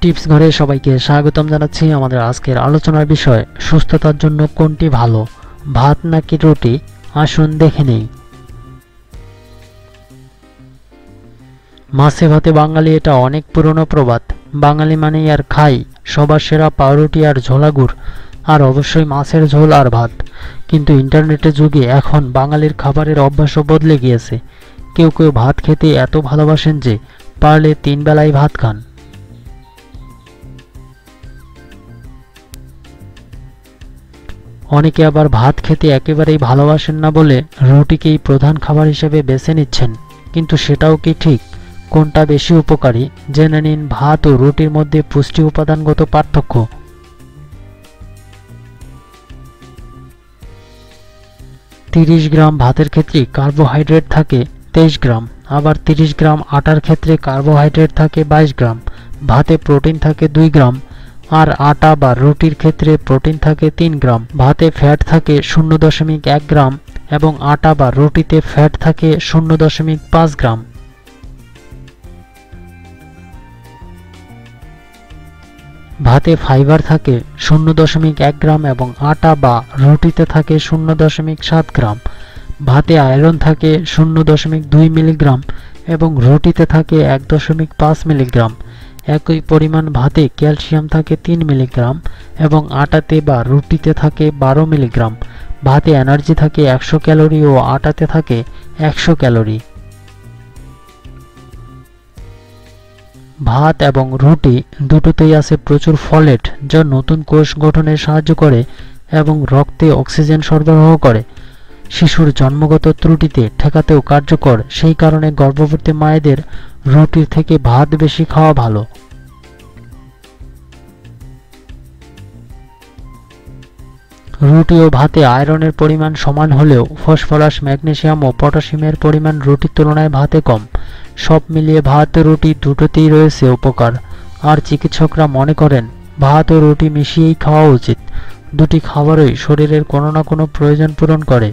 Tips ঘরে সবাইকে স্বাগতম জানাচ্ছি আমাদের আজকের আলোচনার বিষয়, সুস্থতার জন্য কোনটি ভালো, ভাত নাকি রুটি? আসুন দেখে নেই। মাছে ভাতে বাঙালি এটা অনেক পুরনো প্রবাদ। বাঙালি মানেই আর খাই, সবার সেরা পাউরুটি আর ঝোলাগুড় আর অবশ্যই মাছের ঝোল আর ভাত। কিন্তু ইন্টারনেটের যুগে এখন বাঙালির খাবারের অভ্যাসও বদলে গিয়েছে। কেউ কেউ ভাত খেতে এত ভালোবাসেন যে, পারলে তিন বেলায় ভাত খান। অনেকে আবার ভাত খেতে একেবারেই ভালোবাসেন না বলে রুটিকেই প্রধান খাবার হিসেবে বেছে নিচ্ছেন। কিন্তু সেটাও কি ঠিক? কোনটা বেশি উপকারী? জেনে নিন ভাত ও রুটির মধ্যে পুষ্টি উপাদানগত পার্থক্য। তিরিশ গ্রাম ভাতের ক্ষেত্রে কার্বোহাইড্রেট থাকে তেইশ গ্রাম, আবার তিরিশ গ্রাম আটার ক্ষেত্রে কার্বোহাইড্রেট থাকে বাইশ গ্রাম, ভাতে প্রোটিন থাকে দুই গ্রাম আর আটা বা রুটির ক্ষেত্রে প্রোটিন থাকে তিন গ্রাম, ভাতে ফ্যাট থাকে শূন্য দশমিক এক গ্রাম এবং আটা বা রুটিতে ফ্যাট থাকে শূন্য দশমিক পাঁচ গ্রাম। ভাতে ফাইবার থাকে শূন্য দশমিক এক গ্রাম এবং আটা বা রুটিতে থাকে শূন্য দশমিক সাত গ্রাম। ভাতে আয়রন থাকে শূন্য দশমিক দুই মিলিগ্রাম এবং রুটিতে থাকে এক দশমিক পাঁচ মিলিগ্রাম। একই পরিমাণ ভাতে ক্যালসিয়াম থাকে তিন মিলিগ্রাম এবং আটাতে বা রুটিতে থাকে বারো মিলিগ্রাম। ভাতে এনার্জি থাকে একশো ক্যালোরি ও আটাতে থাকে একশো ক্যালোরি। ভাত এবং রুটি দুটোতেই আছে প্রচুর ফলেট যা নতুন কোষ গঠনে সাহায্য করে এবং রক্তে অক্সিজেন সরবরাহ করে। শিশুর জন্মগত ত্রুটিতে ঠেকাতেও কার্যকর, সেই কারণে গর্ভবতী মায়েদের রুটির থেকে ভাত বেশি খাওয়া ভালো। রুটি ও ভাতে আয়রনের পরিমাণ সমান হলেও ফসফরাস ম্যাগনেসিয়াম ও পটাশিয়ামের পরিমাণ রুটির তুলনায় ভাতে কম। সব মিলিয়ে ভাত রুটি দুটোতেই রয়েছে উপকার। আর চিকিৎসকরা মনে করেন, ভাত ও রুটি মিশিয়েই খাওয়া উচিত। দুটি খাবারই শরীরের কোনো না কোনো প্রয়োজন পূরণ করে।